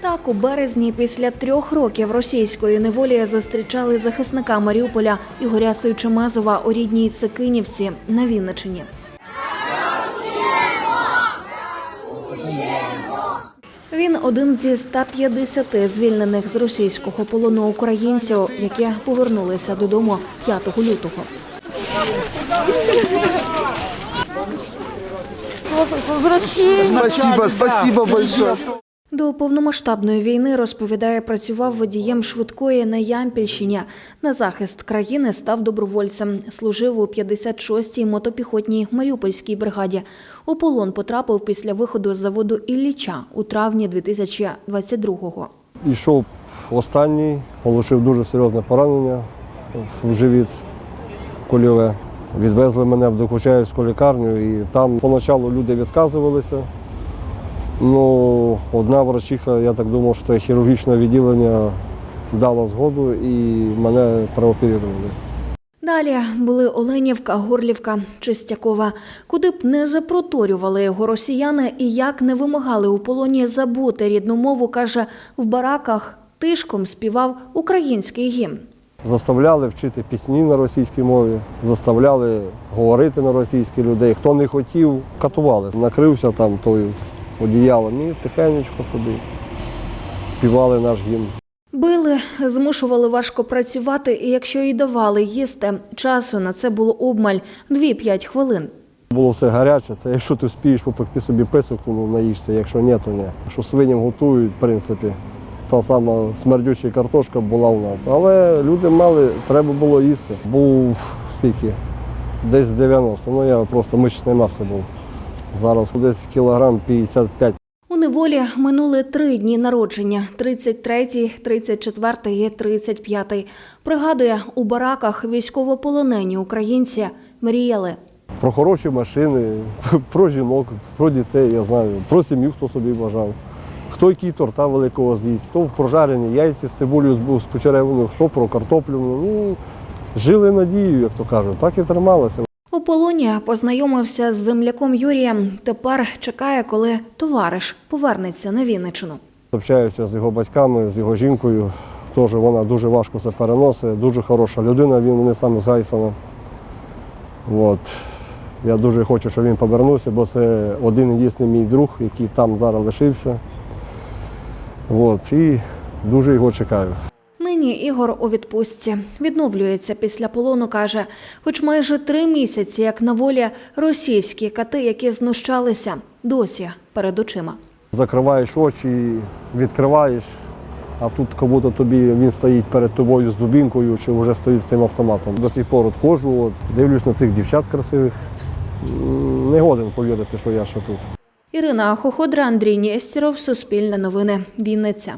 Так, у березні після трьох років російської неволі зустрічали захисника Маріуполя Ігоря Сейчемазова у рідній Цикинівці на Вінничині. Він один зі 150 звільнених з російського полону українців, які повернулися додому 5 лютого. Спасибо, спасибо большое. До повномасштабної війни розповідає, працював водієм швидкої на Ямпільщині. На захист країни став добровольцем. Служив у 56-й мотопіхотній Маріупольській бригаді. У полон потрапив після виходу з заводу Ілліча у травні 2022-го. Йшов останній, отримав дуже серйозне поранення в живіт кульове. Відвезли мене в Докучаївську лікарню і там поначалу люди відказувалися. Ну, одна врачиха, я так думав, що це хірургічне відділення дала згоду і мене прооперували. Далі були Оленівка, Горлівка, Чистякова. Куди б не запроторювали його росіяни і як не вимагали у полоні забути рідну мову, каже, в бараках тишком співав український гімн. Заставляли вчити пісні на російській мові, заставляли говорити на російській людей. Хто не хотів, катували. Накрився там тою одіялом і тихенечко собі співали наш гімн. Били, змушували важко працювати, і якщо і давали їсти, часу на це було обмаль 2-5 хвилин. Було все гаряче, це якщо ти спієш попекти собі писок, то ну, наїшся, якщо ні, то ні. Що свиням готують, в принципі. Та сама смердюча картошка була у нас. Але люди мали, треба було їсти. Був скільки? Десь 90. Ну я просто мишечної маси був. Зараз десь кілограм 55. У неволі минули три дні народження: 33, 34 і 35. Пригадує, у бараках військовополонені українці мріяли. Про хороші машини, про жінок, про дітей, я знаю, про сім'ю, хто собі бажав. Хто який торта великого з'їсть, хто прожарені яйця з цибулею з- з почеревиною, хто про картоплю. Ну, жили надією, як то кажуть, так і трималися. Полоні познайомився з земляком Юрієм. Тепер чекає, коли товариш повернеться на Вінничину. Общаюся з його батьками, з його жінкою. Теж вона дуже важко це переносить, дуже хороша людина, він вони саме з Гайсона. От. Я дуже хочу, щоб він повернувся, бо це один єдиний мій друг, який там зараз лишився. От. І дуже його чекаю. Нині Ігор у відпустці відновлюється після полону. каже, хоч майже три місяці, як на волі, російські кати, які знущалися, досі перед очима. Закриваєш очі, відкриваєш, а тут як будто тобі він стоїть перед тобою з дубінкою чи вже стоїть з цим автоматом. До сих пор ходжу, от, дивлюсь на цих дівчат красивих. Не годен повірити, що я ще тут. Ірина Хоходра, Андрій Нєстєров, Суспільне новини, Вінниця.